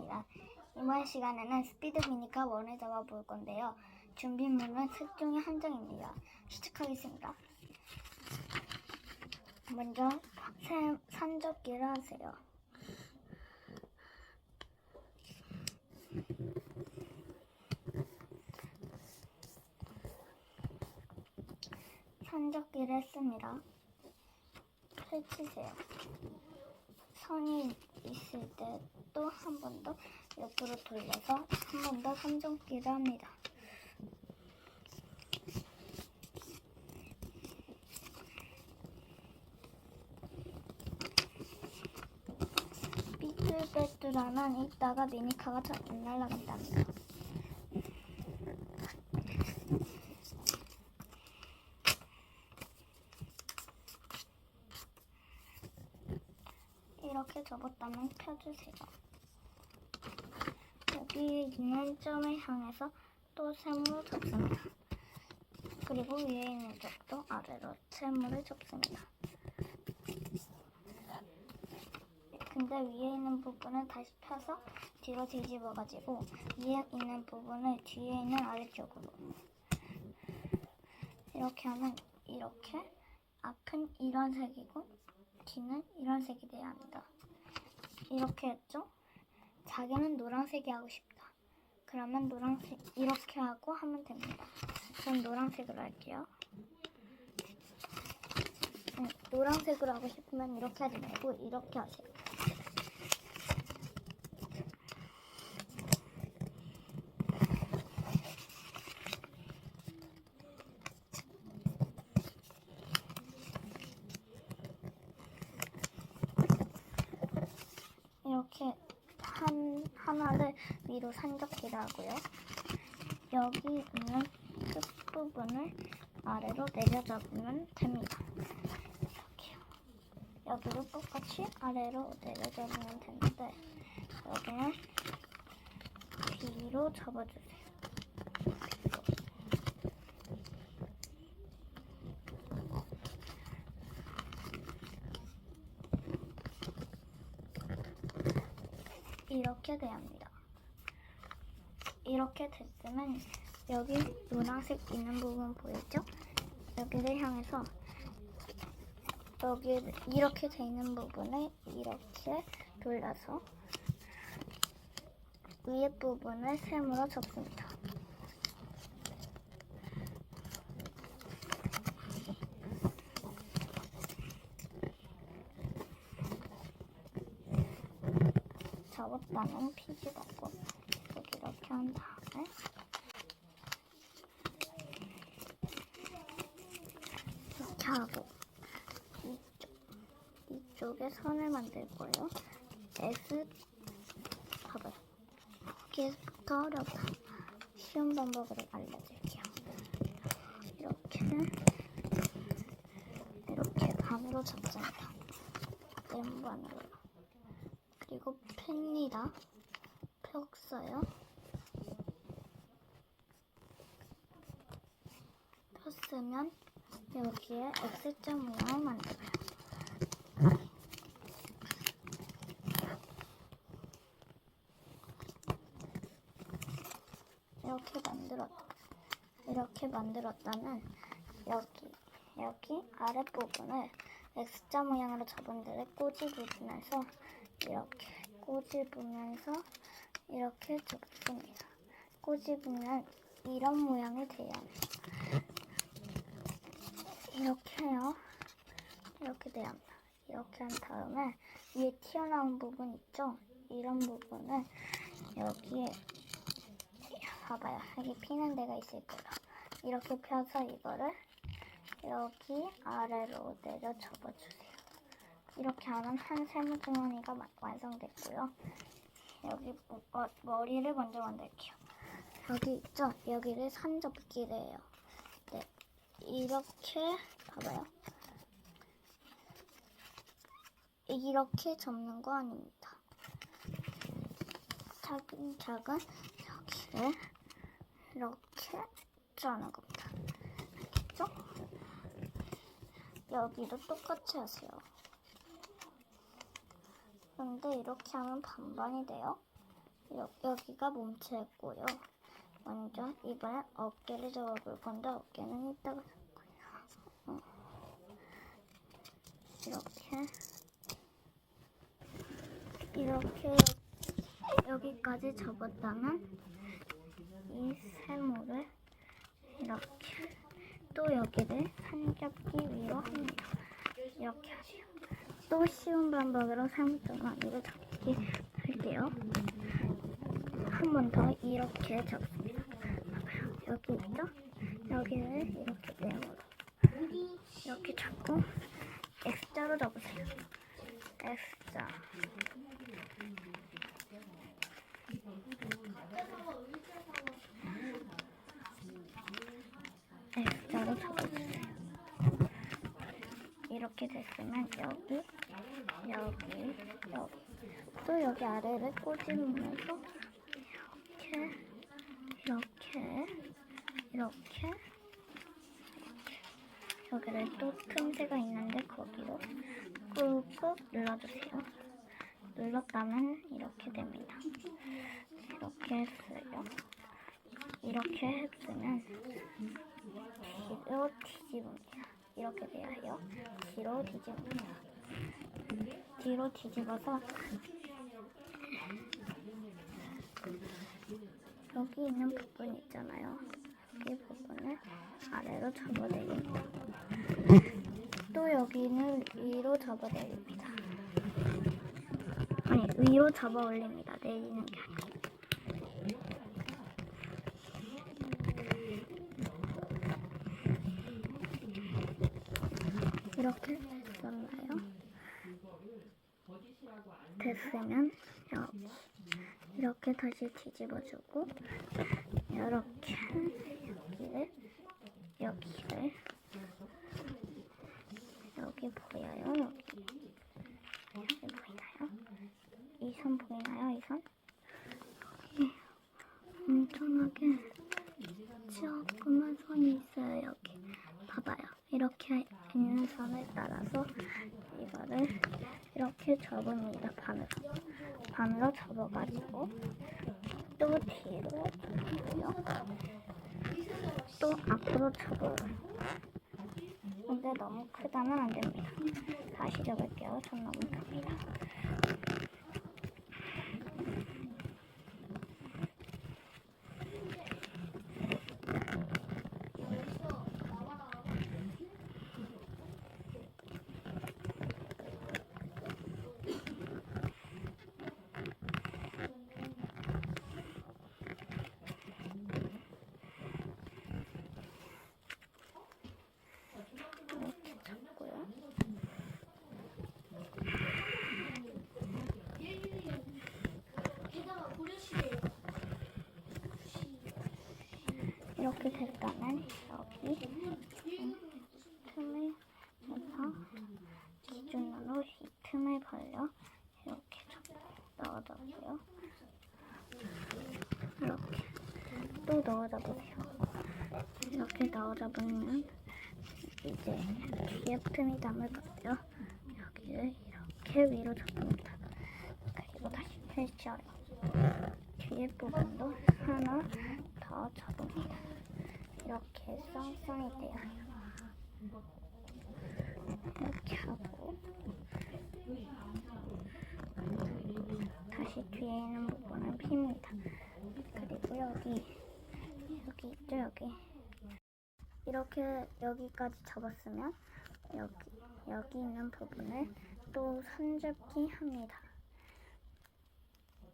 반갑습니다. 이번 시간에는 스피드 미니카 원을 잡아볼 건데요. 준비물은 색종이 한정입니다. 시작하겠습니다. 먼저 새- 산적기를 하세요. 산적기를 했습니다. 펼치세요. 선이 있을 때 또 한 번 더 옆으로 돌려서 한 번 더 삼종기를 합니다. 삐뚤빼뚤하면 이따가 미니카가 잘 안 날아간답니다. 이렇게 접었다면 펴주세요. 있는 점을 향해서 또 샘으로 접습니다. 그리고 위에 있는 쪽도 아래로 샘으로 접습니다. 근데 위에 있는 부분은 다시 펴서 뒤로 뒤집어가지고 위에 있는 부분을 뒤에 있는 아래쪽으로 이렇게 하면 이렇게 앞은 이런 색이고 뒤는 이런 색이 돼야 합니다. 이렇게 했죠? 자기는 노란색이 하고 싶다. 그러면 노란색 이렇게 하고 하면 됩니다. 전 노란색으로 할게요. 네, 노란색으로 하고 싶으면 이렇게 하지 말고 이렇게 하세요. 이렇게 한 하나를 위로 산적기를 하고요. 여기 있는 끝 부분을 아래로 내려잡으면 됩니다. 이렇게요. 여기도 똑같이 아래로 내려잡으면 되는데 여기는 뒤로 접어주세요. 이렇게 돼야 합니다. 이렇게 됐으면 여기 노란색 있는 부분 보이죠? 여기를 향해서 여기 이렇게 돼 있는 부분을 이렇게 돌려서 위에 부분을 샘으로 접습니다. 접었다면 피지 여기 한 다음에 이렇게 하고 이쪽 이쪽에 선을 만들 거예요. S 봐봐요. 여기부터 어렵다. 쉬운 방법으로 알려드릴게요. 이렇게 이렇게 반으로 접습니다. 왼반으로. 그리고 펜니다. 폈어요. 폈으면 여기에 모양을 만들어요. 이렇게 만들었다. 이렇게 만들었다면 여기 여기 아랫부분을 X자 모양으로 데를 꼬집으면서 이렇게 꼬집으면서 이렇게 접습니다. 꼬집으면 이런 모양이 합니다. 이렇게요. 이렇게 돼야 합니다. 이렇게 한 다음에 위에 튀어나온 부분 있죠? 이런 부분을 여기에 봐봐요. 여기 피는 데가 있을 거예요. 이렇게 펴서 이거를 여기 아래로 내려 접어주세요. 이렇게 하면 한 세모주머니가 마- 완성됐고요. 여기 뭐- 어, 머리를 먼저 만들게요. 여기 있죠? 여기를 산접기래요. 네, 이렇게 봐봐요. 이렇게 접는 거 아닙니다. 차근차근 여기를 이렇게 짜는 겁니다. 알겠죠? 여기도 똑같이 하세요. 근데 이렇게 하면 반반이 돼요. 여, 여기가 몸체고요. 먼저 이번엔 어깨를 잡아볼 건데 어깨는 이따가 잡고요. 어. 이렇게 이렇게 여기까지 접었다면 이 세모를 이렇게 또 여기를 산접기 위로 합니다. 이렇게 하세요. 또 쉬운 방법으로 세모점을 잡기 할게요. 한 번 더 이렇게 잡습니다. 여기 있죠? 여기를 이렇게 네모로 이렇게 잡고 X자로 잡으세요. X자. X자로 잡아주세요. 이렇게 됐으면 여기, 여기, 여기. 또 여기 아래를 꼬집으면서 이렇게, 이렇게, 여기를 또 틈새가 있는데 거기로 꾹꾹 눌러주세요. 눌렀다면 이렇게 됩니다. 이렇게 했어요. 이렇게 했으면 뒤로 뒤집습니다. 이렇게 해요. 뒤로 뒤집습니다. 뒤로 뒤집어서 여기 있는 부분 있잖아요. 여기 부분을 아래로 접어내립니다. 또 여기는 위로 접어내립니다. 아니 위로 접어 올립니다. 내리는 게 아니고. 이렇게 됐었나요? 됐으면 이렇게 다시 뒤집어주고 이렇게 여기를 여기를 여기 보여요? 여기 보이나요? 이 선 보이나요? 이 선? 여기 엄청나게 조그만 선이 있어요 여기 봐봐요 이렇게 있는 선을 따라서 이거를 이렇게 접습니다 반으로 반으로 접어가지고 또 뒤로 또 앞으로 접어요. 근데 너무 크다면 안 됩니다. 다시 접을게요. 전 너무 큽니다 이렇게 됐다면 여기 음, 틈을 해서 기준으로 이 틈을 벌려 이렇게 잡고 넣어줘요. 이렇게 또 넣어줘보세요. 이렇게 넣어줘보면 이제 뒤에 틈이 남을 거예요. 여기를 이렇게 위로 잡습니다. 그리고 다시 펼쳐요. 뒤에 부분도 하나 더 접습니다. 이렇게 쌍쌍이 돼요. 이렇게 하고 다시 뒤에 있는 부분을 핍니다. 그리고 여기 여기 있죠 여기 이렇게 여기까지 접었으면 여기 여기 있는 부분을 또 선접기 합니다.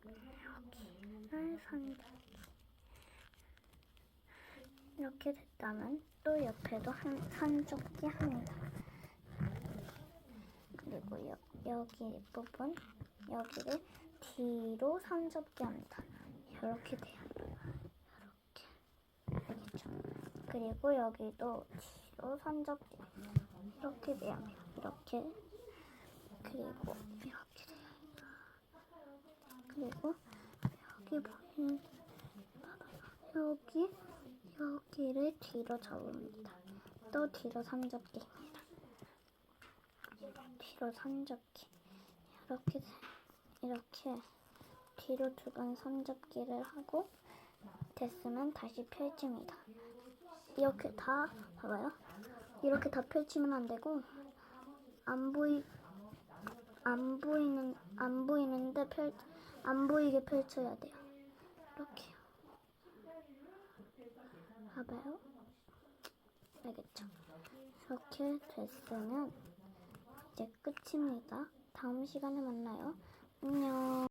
여기를 선접기 이렇게 됐다면 또 옆에도 한 선접기 합니다. 그리고 여, 여기 부분 여기를 뒤로 선접기 합니다. 이렇게 돼요. 이렇게 알겠죠? 그리고 여기도 뒤로 선접기 이렇게 돼요. 이렇게 그리고 이렇게 돼요. 그리고 여기 보이는. 여기 여기를 뒤로 접습니다. 또 뒤로 선접기입니다. 뒤로 선접기 이렇게 이렇게 뒤로 두번 손잡기를 하고 됐으면 다시 펼칩니다. 이렇게 다 봐봐요. 이렇게 다 펼치면 안 되고 안 보이 안 보이는 안 보이는데 펼 안 보이게 펼쳐야 돼요. 이렇게요. 봐봐요. 알겠죠? 이렇게 됐으면 이제 끝입니다. 다음 시간에 만나요. 안녕.